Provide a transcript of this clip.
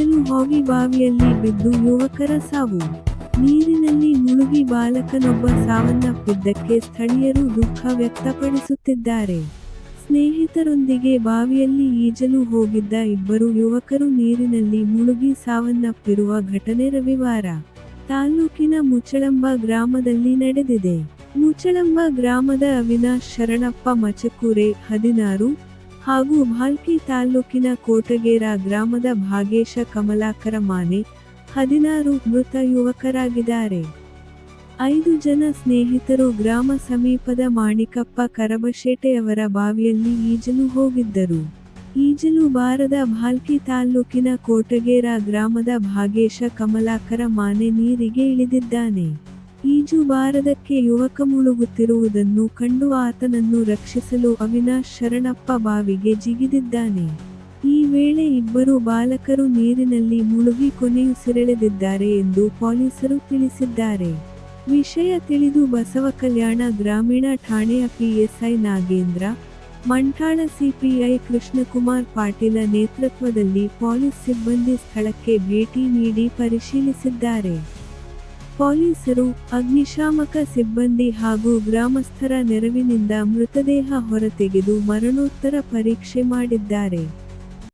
ಹೋಗಿ ಬಾವಿಯಲ್ಲಿ ಬಿದ್ದು ಯುವಕರ ಸಾವು. ನೀರಿನಲ್ಲಿ ಮುಳುಗಿ ಬಾಲಕನೊಬ್ಬ ಸಾವನ್ನಪ್ಪಿದ್ದಕ್ಕೆ ಸ್ಥಳೀಯರು ದುಃಖ ವ್ಯಕ್ತಪಡಿಸುತ್ತಿದ್ದಾರೆ. ಸ್ನೇಹಿತರೊಂದಿಗೆ ಬಾವಿಯಲ್ಲಿ ಈಜಲು ಹೋಗಿದ್ದ ಇಬ್ಬರು ಯುವಕರು ನೀರಿನಲ್ಲಿ ಮುಳುಗಿ ಸಾವನ್ನಪ್ಪಿರುವ ಘಟನೆ ರವಿವಾರ. ತಾಲೂಕಿನ ಮುಚ್ಚಳಂಬ ಗ್ರಾಮದಲ್ಲಿ ನಡೆದಿದೆ. ಮುಚ್ಚಳಂಬ ಗ್ರಾಮದ ಅವಿನಾಶ್ ಶರಣಪ್ಪ ಮಚಕೂರೆ, ಹದಿನಾರು ಹಾಗೂ ಭಾಲ್ಕಿ ತಾಲ್ಲೂಕಿನ ಕೋಟಗೇರ ಗ್ರಾಮದ ಭಾಗೇಶ ಕಮಲಾಕರ ಮಾನೆ, ಹದಿನಾರು ಮೃತ ಯುವಕರಾಗಿದ್ದಾರೆ. ಐದು ಜನ ಸ್ನೇಹಿತರು ಗ್ರಾಮ ಸಮೀಪದ ಮಾಣಿಕಪ್ಪ ಕರಬಶೇಟೆಯವರ ಬಾವಿಯಲ್ಲಿ ಈಜಲು ಹೋಗಿದ್ದರು. ಈಜಲು ಬಾರದ ಭಾಲ್ಕಿ ತಾಲ್ಲೂಕಿನ ಕೋಟಗೇರ ಗ್ರಾಮದ ಭಾಗೇಶ ಕಮಲಾಕರ ಮಾನೆ ನೀರಿಗೆ ಇಳಿದಿದ್ದಾನೆ. ಈಜು ಬಾರದಕ್ಕೆ ಯುವಕ ಮುಳುಗುತ್ತಿರುವುದನ್ನು ಕಂಡು ಆತನನ್ನು ರಕ್ಷಿಸಲು ಅವಿನಾಶ್ ಶರಣಪ್ಪ ಬಾವಿಗೆ ಜಿಗಿದಿದ್ದಾನೆ. ಈ ವೇಳೆ ಇಬ್ಬರು ಬಾಲಕರು ನೀರಿನಲ್ಲಿ ಮುಳುಗಿ ಕೊನೆಯುಸಿರೆಳೆದಿದ್ದಾರೆ ಎಂದು ಪೊಲೀಸರು ತಿಳಿಸಿದ್ದಾರೆ. ವಿಷಯ ತಿಳಿದು ಬಸವ ಕಲ್ಯಾಣ ಗ್ರಾಮೀಣ ಠಾಣೆಯ ಪಿಎಸ್ಐ ನಾಗೇಂದ್ರ ಮಂಠಾಳ ಸಿಪಿಐ ಕೃಷ್ಣಕುಮಾರ್ ಪಾಟೀಲ ನೇತೃತ್ವದಲ್ಲಿ ಪೊಲೀಸ್ ಸಿಬ್ಬಂದಿ ಸ್ಥಳಕ್ಕೆ ಭೇಟಿ ನೀಡಿ ಪರಿಶೀಲಿಸಿದ್ದಾರೆ. ಪೊಲೀಸರು ಅಗ್ನಿಶಾಮಕ ಸಿಬ್ಬಂದಿ ಹಾಗೂ ಗ್ರಾಮಸ್ಥರ ನೆರವಿನಿಂದ ಮೃತದೇಹ ಹೊರತೆಗೆದು ಮರಣೋತ್ತರ ಪರೀಕ್ಷೆ ಮಾಡಿದ್ದಾರೆ.